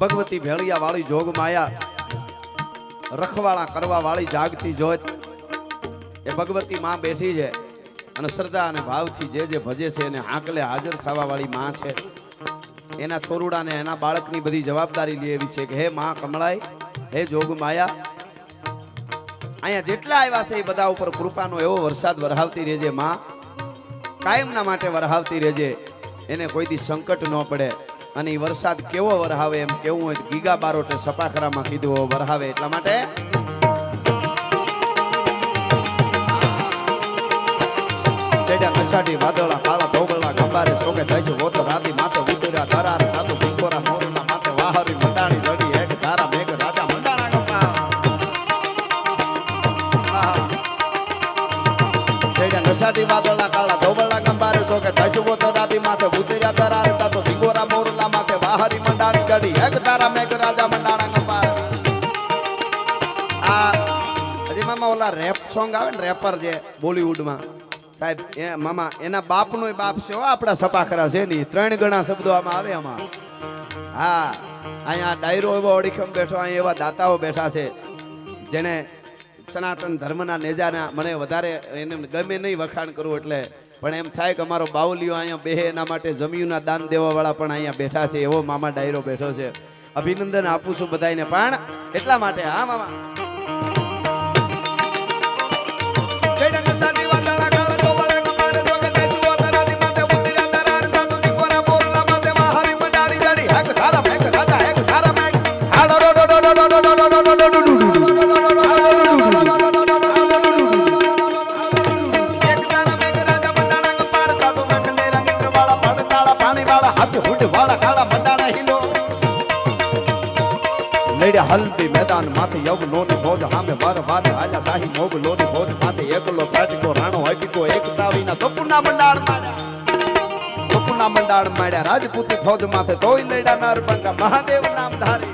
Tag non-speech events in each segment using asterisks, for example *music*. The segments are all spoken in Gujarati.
ભગવતી ભેળિયા વાળી જોગ માયા રખવાળા કરવા વાળી જાગતી જોત. એ ભગવતી માં બેઠી છે અને શ્રદ્ધા અને ભાવથી જે જે ભજે છે એને હાંકલે હાજર થવા વાળી માં છે. એના છોરુડાને એના બાળકની બધી જવાબદારી લે એવી છે કે હે માં કમળાઈ, હે જોગ માયા, અહીંયા જેટલા આવ્યા છે એ બધા ઉપર કૃપાનો એવો વરસાદ વરહાવતી રહેજે માં. કાયમના માટે વરહાવતી રહેજે. એને કોઈ દી સંકટ ન પડે. અને વરસાદ કેવો વરહાવે એમ કેવું હોય ગીગા બારોટે સપાખરામાં કીધું વરહાવે એટલા માટે. ચડ્યા કસાડી વાદળા કાળા ધોબળા, ગંબારે થાય છે વોત રાતી માથે ઉતર્યા ધરાર. ધારા મેઘ રાજા આ હજી મામા ઓલા રેપ સોંગ આવે ને રેપર જે બોલીવુડમાં. સાહેબ, એ મામા, એના બાપનો બાપ છે આપણા સપાખરા છે ની ત્રણ ગણા શબ્દો આમાં આવે આમાં. હા, અહીંયા ડાયરો એવો અડીખમ બેઠો, અહીંયા એવા દાતાઓ બેઠા છે, જેને સનાતન ધર્મના નેજાના મને વધારે એને ગમે નહીં વખાણ કરવું એટલે. પણ એમ થાય કે અમારો બાવલીઓ અહીંયા બેહે, એના માટે જમીનના દાન દેવાવાળા પણ અહીંયા બેઠા છે, એવો મામા ડાયરો બેઠો છે. અભિનંદન આપું છું બધાને પણ એટલા માટે હા મામા. લડ્યા હલ્દી મેદાન માથે યવનો ની ફોજ સામે વાર વાર આજા શાહી મોગલો ની ફોજ માથે એકલો કાટકો રાણો હટીકો એક વિના દોપુના મંડાળ માર્યા. દોપુના મંડાળ માર્યા, રાજપૂતી ફોજ માથે તોય લડ્યા નરબંગા મહાદેવ નામ ધારી.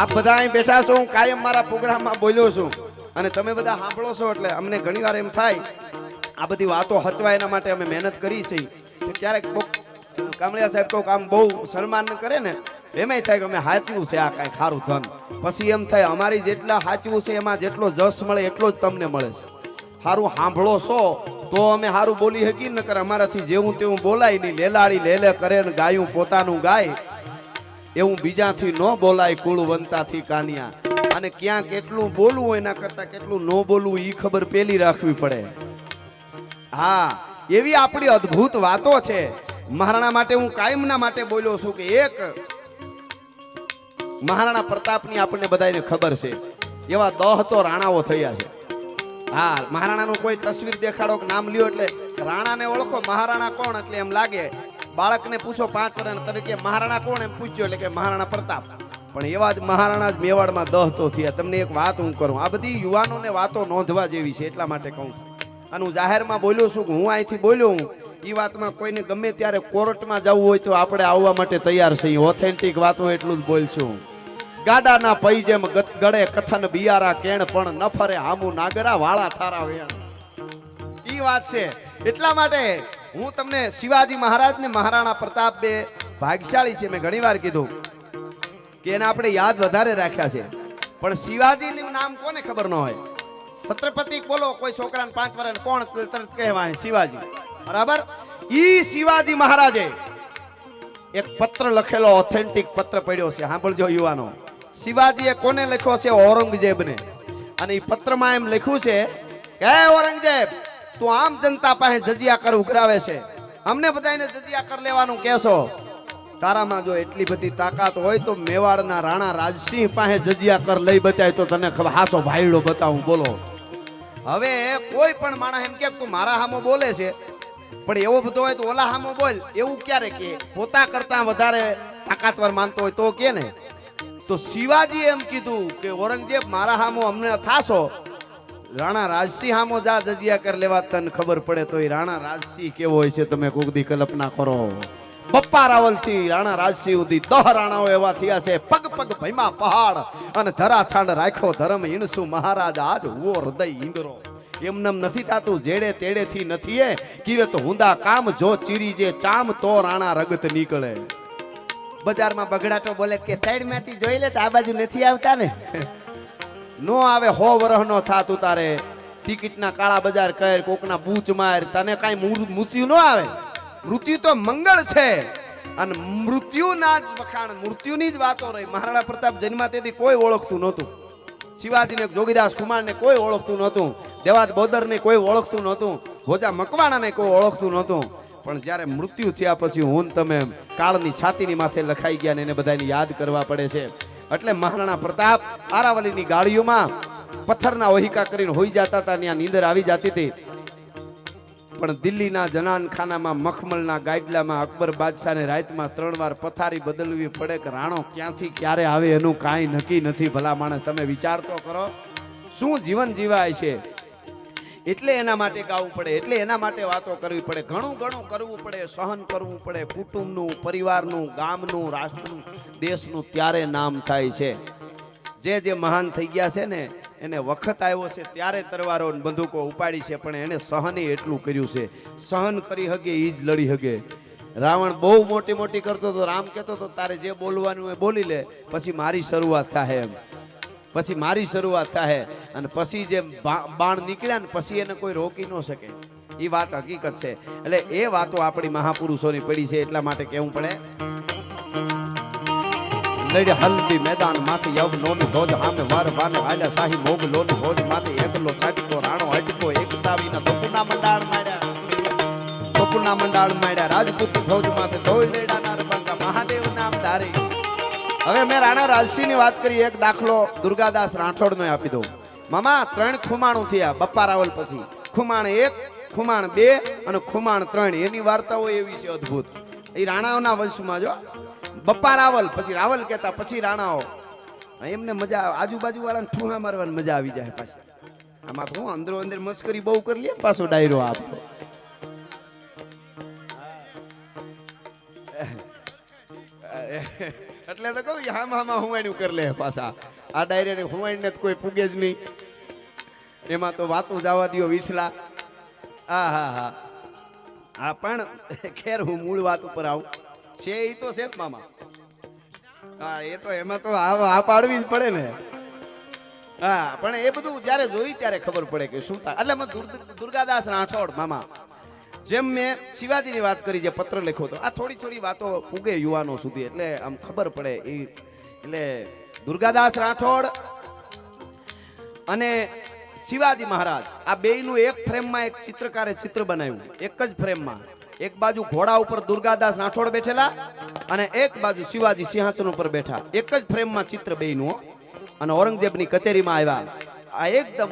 આ બધા અહીં બેઠા છો, હું કાયમ મારા પ્રોગ્રામમાં બોલ્યો છું. અને તમે બધા સાંભળો છો એટલે અમને ઘણીવાર એમ થાય, આ બધી વાતો હચવાય એના માટે અમે મહેનત કરી છે. ક્યારેક કામળિયા સાહેબ તો કામ બહુ સન્માન કરે ને એમાંય થાય કે અમે સાચવું છે આ કાંઈ ખારું ધન. પછી એમ થાય અમારી જેટલા સાચવું છે એમાં જેટલો જસ મળે એટલો જ તમને મળે છે. સારું સાંભળો છો, તો અમે સારું બોલી શકીએ ન કરે અમારાથી જેવું તેવું બોલાય નહીં. લેલાડી લેલે કરે ને ગાયું પોતાનું ગાય. એવું બીજાથી ન બોલાય કુળવંતાથી કાનિયા. અને ક્યાં કેટલું બોલવું એના કરતા કેટલું ન બોલવું એ ખબર પેલી રાખવી પડે. હા, એવી આપણી અદ્ભુત વાતો છે. મહારાણા માટે હું કાયમના માટે બોલ્યો છું કે એક મહારાણા પ્રતાપની આપણને બધાને ખબર છે. એવા દહ તો રાણાઓ થયા છે. હા, મહારાણાનું કોઈ તસવીર દેખાડો નામ લ્યો એટલે રાણાને ઓળખો. મહારાણા કોણ એટલે એમ લાગે. બાળકને પૂછો પાંચ વર્ષ તરીકે, મહારાણા કોણ? એમ પૂછ્યો એટલે કે મહારાણા પ્રતાપ. પણ એવા જ મહારાણા જ મેવાડમાં દહ તો થયા. તમને એક વાત હું કરું. આ બધી યુવાનોને વાતો નોંધવા જેવી છે, એટલા માટે કહું છું. અને હું જાહેરમાં બોલ્યો છું કે હું અહીંથી બોલ્યો હું. એ વાતમાં કોઈને ગમે ત્યારે કોર્ટમાં જવું હોય તો આપણે આવવા માટે તૈયાર છીએ. ઓથેન્ટિક વાતો એટલું જ બોલશું ગાડાના પૈ જેમ ગળે કથન બિયારા કેણ પણ ન ફરે હામુ નાગરા વાળા થારા વેણ. ઈ વાત છે. એટલા માટે હું તમને શિવાજી મહારાજ ને મહારાણા પ્રતાપ બે ભાગ્યશાળી છે મેં ઘણીવાર કીધું કે એને આપણે યાદ વધારે રાખ્યા છે. પણ શિવાજીનું નામ કોને ખબર ન હોય? છત્રપતિ બોલો કોઈ છોકરાને પાંચ વર્ષ કોણ કહેવાય શિવાજી. બરાબર? ઈ શિવાજી મહારાજે એક પત્ર લખેલો ઓથેન્ટિક પત્ર પડ્યો છે. સાંભળજો યુવાનો. શિવાજીએ કોને લખ્યો છે? ઔરંગઝેબને. અને એ પત્રમાં એમ લખ્યું છે કે ઔરંગઝેબ, તું આમ જનતા પાસે જજિયા કર ઉઘરાવે છે. અમને બધાને જજિયા કર લેવાનું કહેશો. તારામાં જો એટલી બધી તાકાત હોય તો મેવાડના રાણા રાજસિંહ પાસે જજિયા કર લઈ બતાય તો તને હાસો ભાઈડો બતાવું, બોલો. હવે કોઈ પણ માણસ એમ કે, તું મારા હામો બોલે છે. પણ એવો બધો હોય તો ઓલા હામો બોલ. એવું ક્યારે કે? પોતા કરતા વધારે તાકાતવર માનતો હોય તો કે ને? તો શિવાજી એમ કીધું કે, ઔરંગઝેબ, મારા હામો અમને થાશો. રાણા રાજસિંહ હામો જા જજિયા કર લેવા, તને ખબર પડે તો એ રાણા રાજસિંહ કેવો હોય છે, તમે કુગદી કલ્પના કરો. પપ્પા રાવલથી રાણા રાજસિંહ સુધી દહ રાણાઓ એવા થયા છે. પગ પગ ભૈમા પહાડ અને ધરા છાંડ રાખ્યો. ધર્મ ઈણસુ મહારાજ, આજ હુઓ હૃદય ઈંદરો એમનેમ નથી થતું, જેડે તેડે થી નથી એ કિરત હુંદા કામ, જો ચીરી જે ચામ, તો રાણા રગત નીકળે. બજારમાં બગડાટો બોલે કે સાઈડમાંથી જોઈ લે આ બાજુ નથી આવતા ને? *laughs* નો આવે, હો વરહ નો થાતું તારે ટિકિટના કાળા બજાર કર, કોકના બૂચ માર. તને કાંઈ મૃત્યુ ન આવે? મૃત્યુ તો મંગળ છે. અને મૃત્યુના જ વખાણ, મૃત્યુની જ વાતો રહી. મહારાણા પ્રતાપ જન્મા તેથી કોઈ ઓળખતું નહોતું. શિવાજીને, જોગીદાસ કુમારને કોઈ ઓળખતું નહોતું. દેવાદ બોદરને કોઈ ઓળખતું નહોતું. ભોજા મકવાણાને કોઈ ઓળખતું નહોતું. પણ જ્યારે મૃત્યુ થયા પછી હું તમે કાળની છાતીની માથે લખાઈ ગયા ને એને બધાને યાદ કરવા પડે છે. એટલે મહારાણા પ્રતાપ આરાવલીની ગાડીઓમાં પથ્થરના ઓહિકા કરીને હોઈ જતા હતા ત્યાં નીંદર આવી જતી હતી. પણ દિલ્હીના જનાનખાનામાં મખમલના ગાઈડલામાં અકબર બાદશાહને રાતમાં ત્રણ વાર પથારી બદલવી પડે કે રાણો ક્યાંથી ક્યારે આવે એનું કાંઈ નક્કી નથી ભલા માણસ. તમે વિચાર તો કરો. શું જીવન જીવાય છે? એટલે એના માટે ગાવું પડે, એટલે એના માટે વાતો કરવી પડે. ઘણું ઘણું કરવું પડે, સહન કરવું પડે. કુટુંબનું, પરિવારનું, ગામનું, રાષ્ટ્રનું, દેશનું ત્યારે નામ થાય છે. જે જે મહાન થઈ ગયા છે ને, એને વખત આવ્યો છે, ત્યારે તરવારો બંદૂકો ઉપાડી છે, પણ એને સહન એટલું કર્યું છે. સહન કરી હગે એ જ લડી હગે. રાવણ બહુ મોટી મોટી કરતો હતો, રામ કહેતો હતો, તારે જે બોલવાનું એ બોલી લે, પછી મારી શરૂઆત થાય એમ. પછી મારી શરૂઆત થાય અને પછી જે બાણ નીકળ્યા ને પછી એને કોઈ રોકી ન શકે. એ વાત હકીકત છે. એટલે એ વાતો આપણી મહાપુરુષોની પડી છે એટલા માટે કહેવું પડે. લડી હલ્દી મેદાનમાંથી યવ નોની ધોજ હામે વાર વાને હાલ્યા શાહી મોગ લોની ધોજમાંથી એકલો કાટકો રાણો હટકો એકતાવીના બપુના મંડાળ માર્યા. બપુના મંડાળ માર્યા. રાજપૂત ફૌજમાંથી ધોઈ લેડાના રબંગા. મહાદેવ નામ ધારી. હવે મેં રાણા રાજસિંહની વાત કરી, એક દાખલો દુર્ગાદાસ રાઠોડનો આપી દઉં. મામા, ત્રણ ખુમાણું થયા, બપ્પા રાવલ પછી. ખુમાણ એક, ખુમાણ બે અને ખુમાણ ત્રણ. એની વાર્તાઓ એવી છે અદ્ભુત. એ રાણાઓના વંશમાં જો બપ્પા રાવલ પછી, રાવલ કહેતા પછી રાણાઓ. એમને મજા. આજુબાજુ વાળાને ઠુહા મારવાની મજા આવી જાય પાછી. આમાં હું અંદરો અંદર મસ્કરી બહુ કરી લે, પાછો ડાયરો આપતો એટલે તો કહું હામ હામાં હુવાણ્યું કરી લે પાછા. આ ડાયરે હુવાણીને તો કોઈ પૂગે જ નહીં. એમાં તો વાતો જવા દ્યો વિછલા. હા હા હા. હા, પણ *laughs* ખેર હું મૂળ વાત ઉપર આવું. છે એ તો છે જ મામા. હા, એ તો એમાં તો આ પાડવી જ પડે ને. હા, પણ એ બધું જ્યારે જોઈ ત્યારે ખબર પડે કે શું થાય. એટલે દુર્ગાદાસ રાઠોડ, મામા. જેમ મેં શિવાજીની વાત કરી, જે પત્ર લખ્યો હતો, આ થોડી થોડી વાતો પૂગે યુવાનો સુધી, એટલે આમ ખબર પડે એ, એટલે દુર્ગાદાસ રાઠોડ અને શિવાજી મહારાજ, આ બેયનું એક ફ્રેમમાં એક ચિત્રકારે ચિત્ર બનાવ્યું, એક જ ફ્રેમમાં. એક બાજુ ઘોડા ઉપર દુર્ગાદાસ રાઠોડ બેઠેલા અને એક બાજુ શિવાજી સિંહાસન ઉપર બેઠા. એક જ ફ્રેમમાં ચિત્ર બેયનું. અને ઔરંગઝેબની કચેરીમાં આવ્યા. આ એકદમ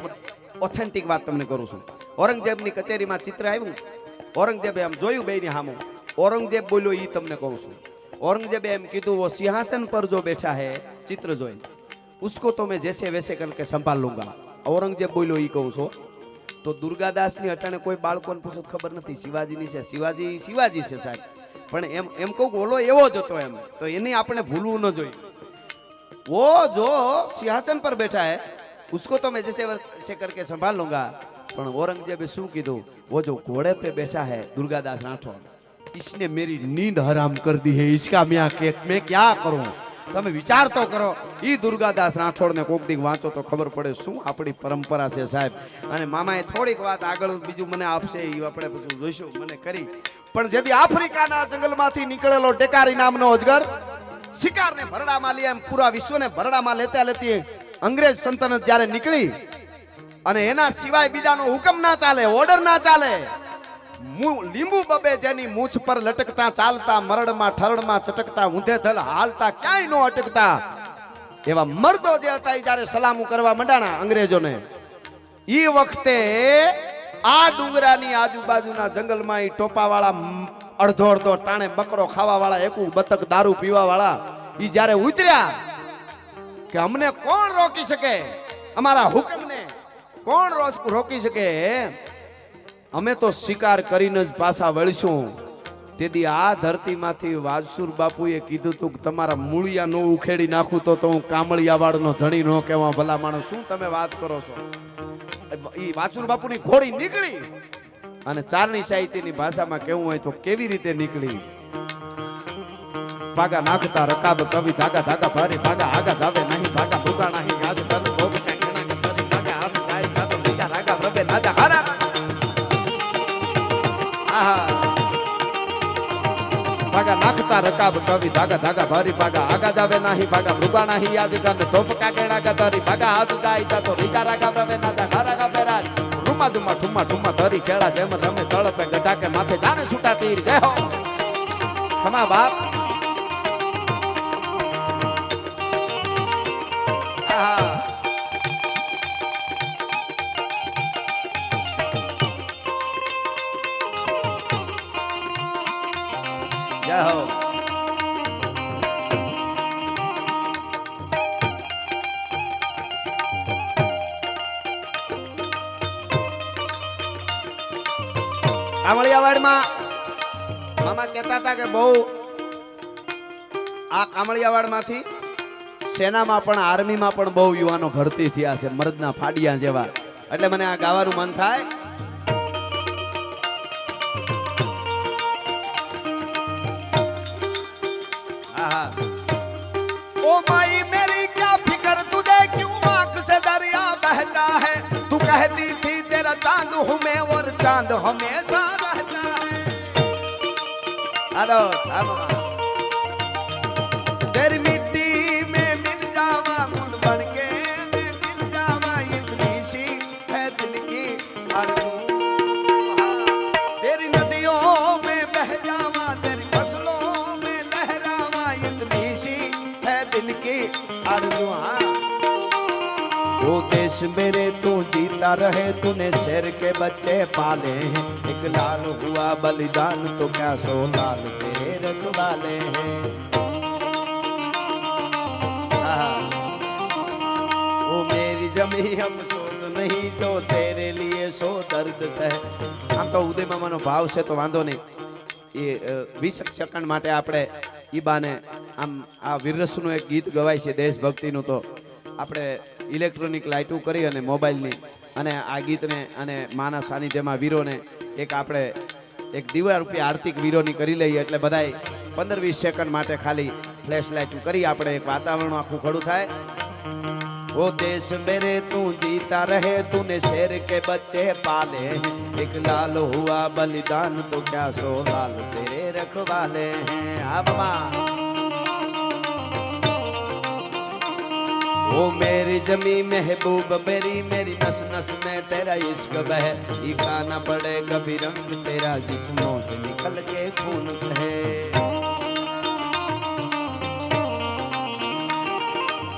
ઓથેન્ટિક વાત તમને કરું છું. ઔરંગઝેબની કચેરીમાં ચિત્ર આવ્યું ઔરંગઝેબે આમ જોયું બે ની સામું ઔરંગઝેબ બોલ્યો એ તમને કહું છું. ઔરંગઝેબે એમ કીધું, વો સિંહાસન પર જો બેઠા હે, ચિત્ર જોઈને. ઉસકો તો મેં જેસે વેસે કરકે સંભાળ લુંગા. ઔરંગઝેબ બોલ્યો એ કહું છું. તો દુર્ગાદાસની અટાણે કોઈ બાળકોને પૂછો ખબર નથી, શિવાજીની છે, શિવાજી શિવાજી છે સાહેબ. પણ એમ એમ કહું ઓલો એવો જ હતો એમ. તો એને આપણે ભૂલવું ન જોઈએ. વો જો સિંહાસન પર બેઠા હે, ઉસકો તો મેં વેસે કરકે સંભાળ લુંગા. પણ ઔરંગઝેબે શું કીધું वो जो घोड़े पे बैठा है दुर्गादास राठौड़ इसने मेरी नींद हराम कर दी है इसका मैं के मैं क्या करूं તમે વિચાર તો કરો ઈ દુર્ગાદાસ રાઠોડને કોક દી વાંચો તો ખબર પડે શું આપણી પરંપરા છે સાહેબ અને મામાએ થોડીક વાત આગળ બીજું મને આપશે એ આપણે પછી જોઈશું મને કરી પણ જેથી આફ્રિકાના જંગલમાંથી નીકળેલો ટેકારી નામનો અજગર શિકારને ભરડામાં લે એમ પૂરા વિશ્વને ભરડામાં લેતા લેતી અંગ્રેજ સલ્તનત જ્યારે નીકળી અને એના સિવાય બીજાનો હુકમ ના ચાલે ઓર્ડર ના ચાલે. લીંબુ બબે જેની મૂછ પર લટકતા, ચાલતા, મરડમાં, ઠરડમાં ચટકતા, ઊંધે ધલ હાલતા, ક્યાંય નો અટકતા. એવા મર્દો જે હતા એ જ્યારે સલામું કરવા મંડાણા અંગ્રેજોને, ઈ વખતે આ ડુંગરાની આજુબાજુના જંગલમાં એ ટોપાવાળા અડધો અડધો ટાણે બકરો ખાવાવાળા, એકું બતક દારૂ પીવાવાળા એ જ્યારે ઉતર્યા કે અમને કોણ રોકી શકે? અમારા હુકમને કોણ રોકી શકે? અમે તો શિકાર કરીને જ પાછા વળશું. તેથી આ ધરતીમાંથી વાજસુર બાપુએ કીધું તું કે તમારા મૂળિયા નો ઉખેડી નાખું તો હું કામળિયાવાડનો ધણી નો કહેવા ભલા માણસ. શું તમે વાત કરો છો? એ વાજસુર બાપુની ઘોડી નીકળી અને ચારણી સાહિત્યની ભાષામાં કેવું હોય તો કેવી રીતે નીકળી? પાગા નાખતા રકાબ કવિ ધાગા ધાગા ભારે ભાગા આગા જાવે નહીં ભાગા ભૂગા નહીં યાદ ભાગા નાખતા રકાબ કવિ ધાગા ધાગા ભારી, ભાગા આગા જાવે નહીં, ભાગા ભૂગા નહીં, યાદ તન ધોપ કાગેડા કે તરી ભાગા હાથ જાય તા તો રીગા રાગા પ્રભે નાજા હારા ગા બેરાજ રૂમા ધુમા ઠુમા ઠુમા ધરી કેળા જેમ રમે, તળપે ગઢા કે માથે જાણે છૂટા તીર. જય હો! ખમા બાપ. જય મામા કહેતા હતા કે બહુ આ કામળિયાવાડમાંથી સેનામાં પણ, આર્મીમાં પણ બહુ યુવાનો ભરતી થયા છે, મર્દના ફાડિયા જેવા. એટલે મને આ ગાવાનું મન થાય. है तू कहती थी तेरा चांद हूँ मैं और चांद हमेशा रहता है हेलो हाँ मामा। तेरी मिट्टी में मिल जावा गुल बन के मैं मिल जावा इतनी सी है दिल की आरज़ू। हाँ। तेरी नदियों में बह जावा तेरी फसलों में लहरावा इतनी सी है दिल की आरज़ू। हाँ। वो देश मेरे तू जीता रहे तूने शेर के बच्चे पाले हैं एक लाल हुआ बलिदान तो क्या सो लाल तेरे रखवाले हैं हाँ। वो मेरी जमी हम सोच नहीं जो तेरे लिए सो દર્દ છે આમ તો ઉદય મામાનો ભાવ છે તો વાંધો નહીં એ અ, વીસ સેકન્ડ માટે આપણે ઈ બાને આમ આ વીરરસનું એક ગીત ગવાય છે દેશભક્તિનું તો આપણે ઇલેક્ટ્રોનિક લાઇટું કરી અને મોબાઈલની અને આ ગીતને અને માના સાનિધ્યમાં વીરોને એક આપણે એક દીવા રૂપિયા આર્થિક વીરોની કરી લઈએ એટલે બધાય પંદર વીસ સેકન્ડ માટે ખાલી ફ્લેશ લાઇટું કરી આપણે એક વાતાવરણ આખું ખડું થાય वो देश मेरे तू जीता रहे तूने शेर के बच्चे पाले हैं एक लाल हुआ बलिदान तो क्या सो लाल तेरे रखवाले हैं हाँ बाबा वो मेरी जमी महबूब मेरी मेरी नस नस में तेरा इश्क बह ये खाना पड़े कभी रंग तेरा जिस्मों से निकल के खून बहे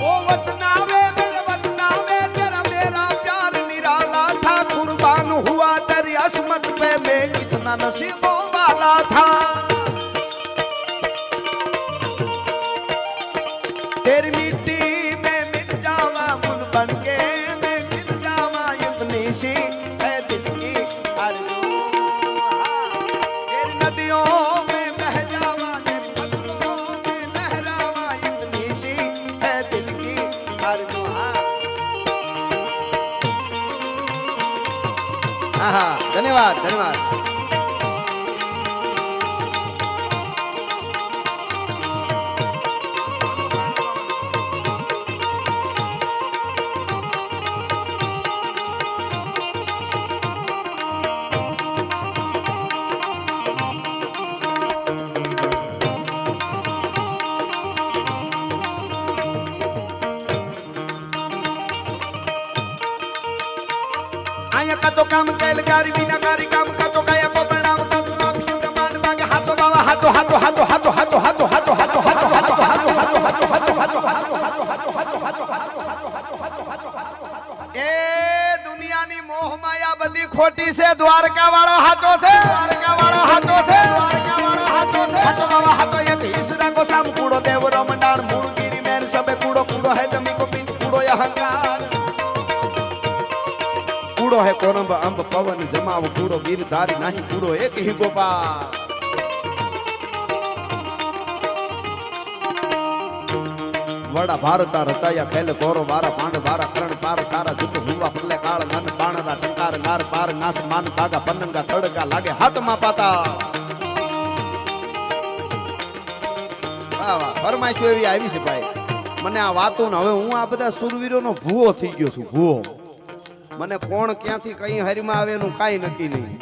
ओ वतनावे मेरे वतनावे तेरा मेरा प्यार निराला था कुर्बान हुआ तेरी असमत पे मैं कितना नसीबों ऋषि है दिल्ली अर्जुन नदियों में बह जावा पत्रों में लहरावा ऋषि है दिल की अर्जुन धन्यवाद धन्यवाद काया का तो काम कैल कारी बिना कारी काम का तो काया को प्रणाम तब नाम ही ब्रह्मांड बाग हाथो बाबा हाथो हाथो हाथो हाथो हाथो हाथो हाथो हाथो हाथो हाथो हाथो हाथो हाथो हाथो हाथो हाथो हाथो हाथो हाथो ए दुनिया नी मोह माया बदी खोटी से द्वारका वाला हाथो से द्वारका वाला हाथो से द्वारका वाला हाथो से हाथो बाबा हाथो ये तीसरा को साम कूड़ो देव रमणान मूड़ गिरी मेर सबे कूड़ो कूड़ो है जमी को पिन कूड़ो अहंकार કૂડો હે કોરંબ અંબ પવન જમાવ કૂડો ગીરધારી નાહી કૂડો એક હી ગોપાલ. વડા ભારતા રચાયા ખેલ કોરો, વારા પાંડ, વારા કરણ પાર, સારા જુગ હુવા, પલ્લે, કાળ ગન પાણરા ટંકાર નાર પાર, નાસ, માન કાગા પનંગા, તડકા લાગે હાથમાં પાતા ફરમાઈશું એવી આવી છે ભાઈ. મને આ વાતો ને હવે હું આ બધા સુરવીરોનો ભૂવો થઈ ગયો છું, ભૂવો. મને કોણ ક્યાંથી કઈ હરીમાં આવે એનું કાંઈ નક્કી નહીં.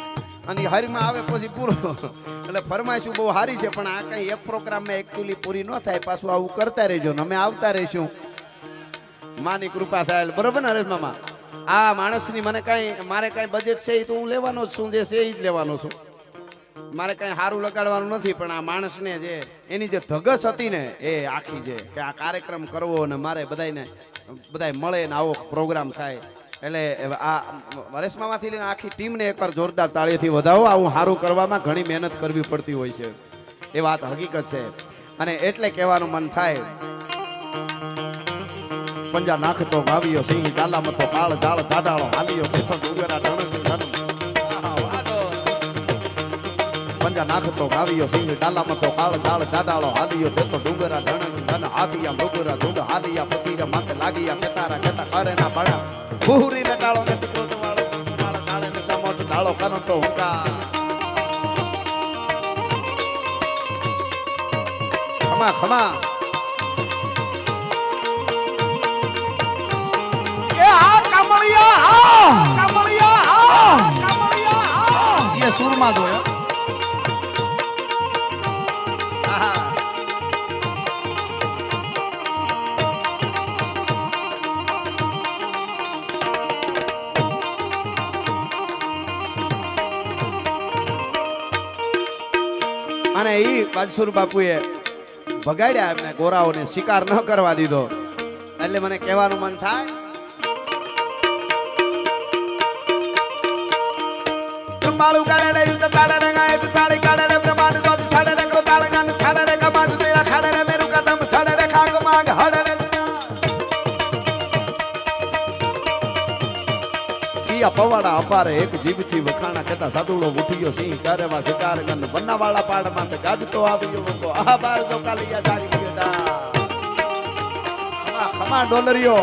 અને હરીમાં આવે પછી પૂરો એટલે ફરમાઈશું બહુ સારી છે, પણ આ કઈ એક પ્રોગ્રામમાં એકચ્યુઅલી પૂરી ન થાય, પાછું આવું કરતા રહેજો ને અમે આવતા રહીશું. માની કૃપા થાય. બરોબર ને, હરેશ મામા? આ માણસની મને કાંઈ મારે કાંઈ બજેટ છે એ તો હું લેવાનો જ છું, જે છે એ જ લેવાનો છું. મારે કાંઈ સારું લગાડવાનું નથી, પણ આ માણસને જે એની જે ધગસ હતી ને, એ આખી છે કે આ કાર્યક્રમ કરવો અને મારે બધાને બધાય મળે ને આવો પ્રોગ્રામ થાય. એટલે આ વરેશમામાંથી લઈને આખી ટીમને એકવાર જોરદાર તાળીથી વધાવો. આવું સારું કરવામાં ઘણી મહેનત કરવી પડતી હોય છે. એ વાત હકીકત છે. અને એટલે કહેવાનું મન થાય, પંજા નાખતો ભાવ્યો સિંહ ડાલા મથો કાળ જાળ, દાદાળો હાલ્યો કેથો ડુંગરા ધન. પંજા નાખતો ગાવ્યો સિંહ ડાલા મથો કાળ જાળ, દાદાળો હાલ્યો બેઠો ડુંગરા ઢણક ધન. હાથિયા મૃગુરા ધૂંડ હાલિયા પતીરા માથે લાગિયા કેતારા, કેતા કરે ના બળા. બુહરી ને ડાળો ને તો વાળો ડાળો કનો તો હુંકા ખમા ખમા. એ જોયો. અને એ બાદશુર બાપુએ ભગાડ્યા એમને, ગોરાઓને શિકાર ન કરવા દીધો. એટલે મને કહેવાનું મન થાય માળું કાઢે યુદ્ધ તાળે રે તાળી કાઢે ઈયા પવાડા અપારે એક જીભથી વખાણા કહેતા સાદુડો ઉઠ્યો સિંહ ચારેમાં શિકાર ગન બન્નાવાળા પાડમાં તે ગાજતો આવ્યો લોકો આ બાર તો કાલિયા જાગી ગયો તા ખમા ખમા ડોલરીઓ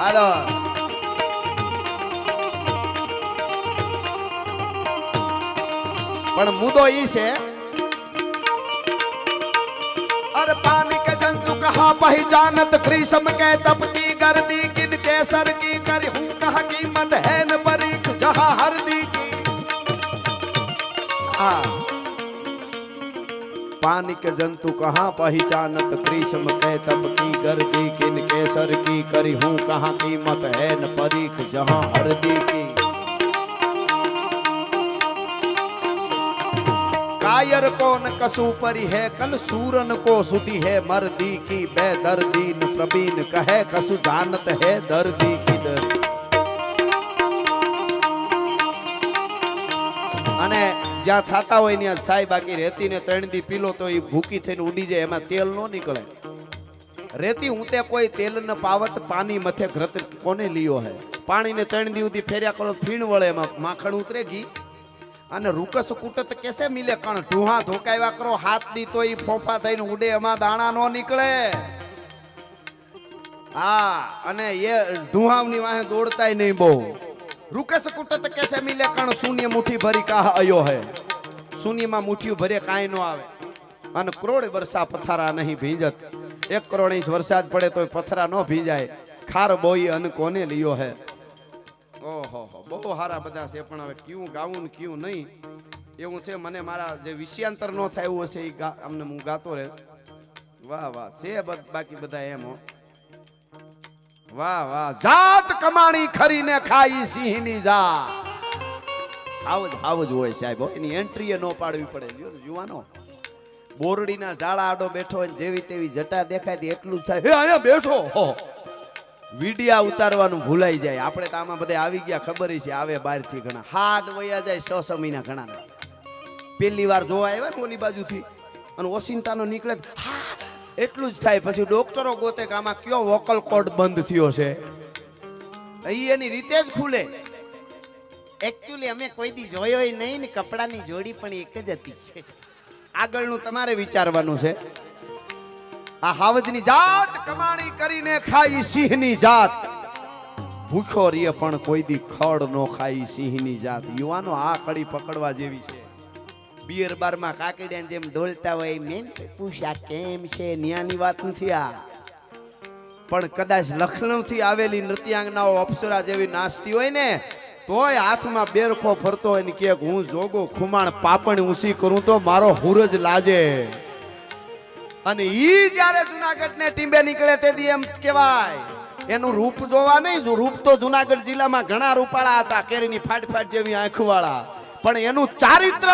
આદો પણ મુદ્દો ઈ છે अरे पानी के जंतु कहाँ पहचानत ग्रीष्म के तपती गर्दी किन केसर की कर हूँ कहाँ कीमत है न जहाँ हरदी की। आ, पानी के जंतु कहाँ पहचानत? ग्रीष्म के तप की गर्दी किन केसर की? करी हूँ कहाँ कीमत है न परीख जहाँ हरदी की। कायर को न कसू परी है? कल सूरन को सुधी है मर्दी की। बेदर्दी न प्रवीण कहे कसु जानत है दर्दी की। જ્યાં થતા હોય ત્યાં થાય બાકી રેતી ને ત્રણ દી પીલો તો એ ભૂકી થઈને ઉડી જાય, એમાં તેલ નો નીકળે. રેતી હું તે કોઈ તેલ ને પાવત, પાણી મથે ઘ્રત કોને લીયો હે? પાણી ને ત્રણ દી સુધી ફેર્યા કરો, ફીણ વળે એમાં માખણ ઉતરે ઘી અને રૂકસ કુટત કેસે મિલે કણ? ઢુહા ધોકાવ્યા કરો, હાથ દી તો ઈ ફોફા થઈને ઉડે, એમાં દાણા નો નીકળે. હા, અને એ ઢુહાવની વાહે દોડતાય નહીં બહુ. રૂકસ સકુટત કેસે મિલે કણ શૂન્ય મુઠ્ઠી ભરી કાહ અયો હે? શૂન્યમાં મુઠ્ઠીઓ ભરે કાંઈ ન આવે. અને કરોડ વર્ષા પથારા નહીં ભીંજત. એક કરોડ ઇંચ વરસાદ પડે તો પથરા ન ભીંજાય. ખાર બોઈ અન કોને લિયો હે? ઓહો બહુ સારા બધા છે, પણ હવે કયું ગાવું ને કયું નહીં? એવું છે, મને મારા જે વિષયાંતર ન થાય એવું હશે એ અમને હું ગાતો રહે. વાહ વાહ, છે બાકી બધા એમ, હો. વાહ વાહ, જાત કમાણી ખરીને ખાઈ સિંહની જા આવ જ આવ જ હોય સાહેબ. એની એન્ટ્રી ન પાડવી પડે. ને યુવાનો બોરડીના ઝાડા આડો બેઠો હોય જેવી તેવી જટા દેખાય એટલું જ થાય. હે, અહીંયા બેઠો. વિડિયા ઉતારવાનું ભૂલાઈ જાય. આપણે તો આમાં બધા આવી ગયા, ખબર છે, આવે બહારથી ઘણા. હાથ વયા જાય છ છ મહિના ઘણા પહેલી વાર જોવા આવ્યા ને ઓલી બાજુથી. અને ઓસિંતાનો નીકળે હા એટલું જ થાય. પછી ડોક્ટરો ગોતે કે આમાં કયો વોકલ કોડ બંધ થયો છે? એ એની રીતે જ ખુલે. એકચ્યુઅલી અમે કોઈ દી જોયો નહીં ને કપડાની જોડી પણ એક જ હતી. આગળનું તમારે વિચારવાનું છે. આ હાવજની જાત કમાણી કરીને ખાઈ સિંહની જાત. ભૂખ્યો રીએ પણ કોઈ દી ખડ નો ખાઈ સિંહની જાત. યુવાનો આ કડી પકડવા જેવી છે. બિયર બારમાં કાકડિયા જેમ ઢોલતા હોય મેન પૂછ્યા કેમ છે? ન્યાની વાત નથી આ. પણ કદાચ લખનૌથી આવેલી નૃત્યાંગનાઓ અપ્સરા જેવી નાસ્તી હોય ને, તોય હાથમાં બેરખો ફરતો હોય ને કે હું જોગો ખુમાણ પાપણ ઊંચી કરું તો મારો હુરજ લાજે. અને ઈ જ્યારે જુનાગઢ ને ટીંબે નીકળે તેથી એમ કહેવાય, એનું રૂપ જોવા નહીં રૂપ તો જુનાગઢ જિલ્લામાં ઘણા રૂપાળા હતા, કેરીની ફાટ ફાટ જેવી આંખવાળા. પણ એનું ચારિત્ર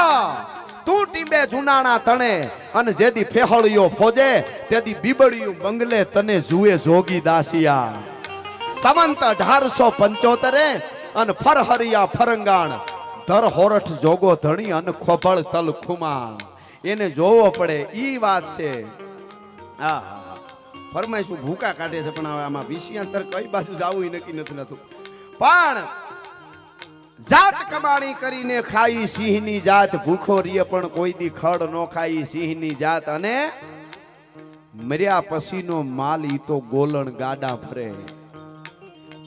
તું ટીંબે જુનાણા તણે અને જેદી ફેહળિયો ફોજે, તેદી બીબડિયું બંગલે તને જુએ જોગી દાસિયા. સમંત અઢારસો પંચોતરે અને ફરહરિયા ફરંગાણ, ધર હોરઠ જોગો ધણી અને ખોભળ તલ ખુમાણ. એને જોવો પડે, ઈ વાત છે. હા ફરમાઈશું, ભૂકા કાઢે છે, પણ હવે આમાં વિષયાંતર કઈ બાજુ જાવું નક્કી નથી થતું. પણ જાત કમાણી કરીને ખાઈ સિંહની જાત, ભૂખો રીએ પણ કોઈ દી ખડ નો ખાઈ સિંહની જાત અને મર્યા પછીનો માલ ઈ તો ગોલણ ગાડા ફરે.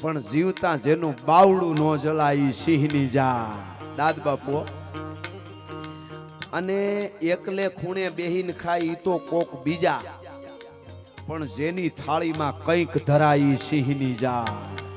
પણ જીવતા જેનું બાવડું નો જલાય સિંહની જાત. દાદ બાપુ અને એકલે ખૂણે બેહીને ખાય ઈ તો કોક બીજા. પણ જેની થાળીમાં કંઈક ધરાય ઈ સિંહની જાત.